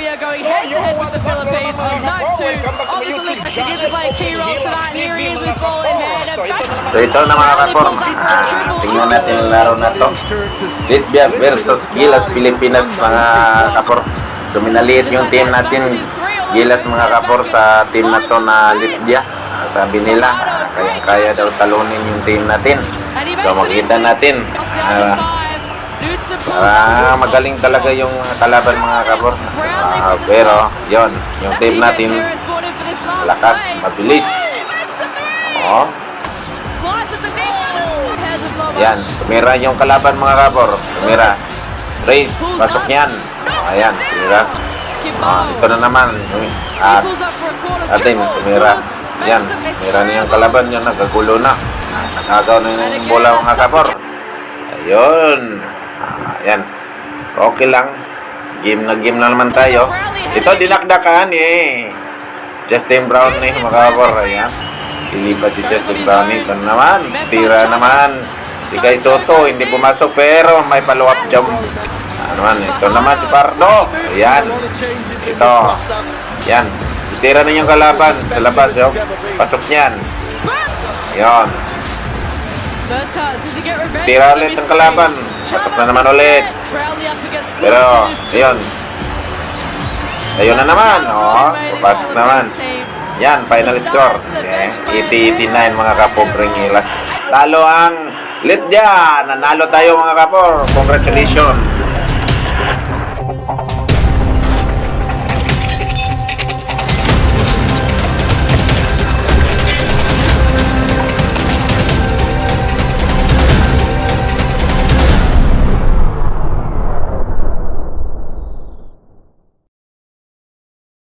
Latvia going head-to-head with the Philippines on night two. Obviously, expected to play a key role tonight. Here he is with ball in hand. So ito na mga kapor, ah, tingnan natin ang laro na to. Latvia versus Gilas Pilipinas mga kapor. So minaliit yung team natin, Gilas mga kapor sa team na to na Latvia. Ah, sabi nila, kaya-kaya daw talunin yung team natin. So makita natin, in ah, magaling talaga yung kalaban mga kapor. Ah, pero yon yung team natin, lakas, mabilis. Oh. Yan, tumira yung kalaban mga kapor. Tumira. Race, pasok niyan. Ayan, tumira. Ah, ito na naman. At atin, tumira. Yan, tumira na yung kalaban yun. Nagkagulo na. Nakagaw na yung bola mga kapor. Ayun. Ah, yan. Okay lang. Game na game na naman tayo. Ito, dinakdakan eh. Justin Brown eh, mga kapor. Ayan. Ilipat si Justin Brown ito naman. Tira naman. Si Kai Soto, hindi pumasok pero may follow-up jump. Ano naman, ito naman si Pardo. Ayan. Ito. Yan. Tira na yung kalaban sa labas. Yo. Pasok niyan. Yan. But, uh, does he get revenge? Tira ulit ang kalaban. Pasok na naman ulit. Pero, ayun. Ayun na naman. Oh, pasok naman. Yan, final score. Okay. 80-89 mga kapobreng ilas. Talo ang Litya. Nanalo tayo mga kapor. Congratulations.